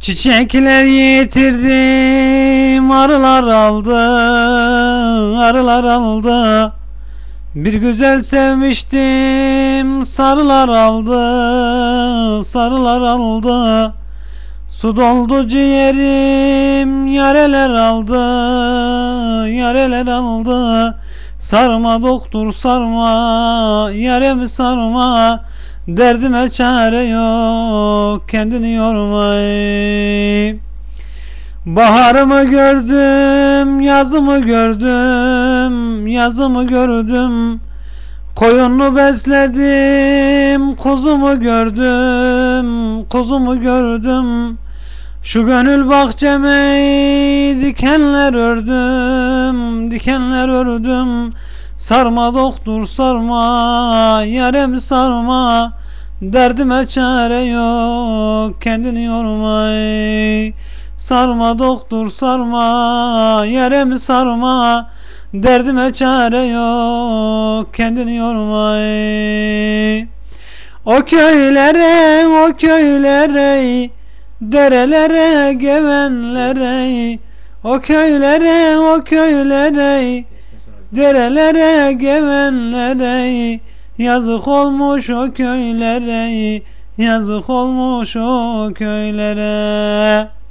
Çiçekler yitirdim, arılar aldı, arılar aldı. Bir güzel sevmiştim, sarılar aldı, sarılar aldı. Su doldu ciğerim, yareler aldı, yareler aldı. Sarma doktor sarma, yaremi sarma. Derdime çare yok, kendini yorma. Baharımı gördüm, yazımı gördüm, yazımı gördüm. Koyunu besledim, kuzumu gördüm, kuzumu gördüm. Şu gönül bahçeme dikenler ördüm, dikenler ördüm. Sarma doktor sarma, yarem sarma. Derdime çare yok, kendini yorma. Sarma doktor sarma, yarem sarma. Derdime çare yok, kendini yorma. O köylere, o köylere, derelere, gevenlere, o köylere, o köylere, derelere, gevenlere, yazık olmuş o köylere, yazık olmuş o köylere.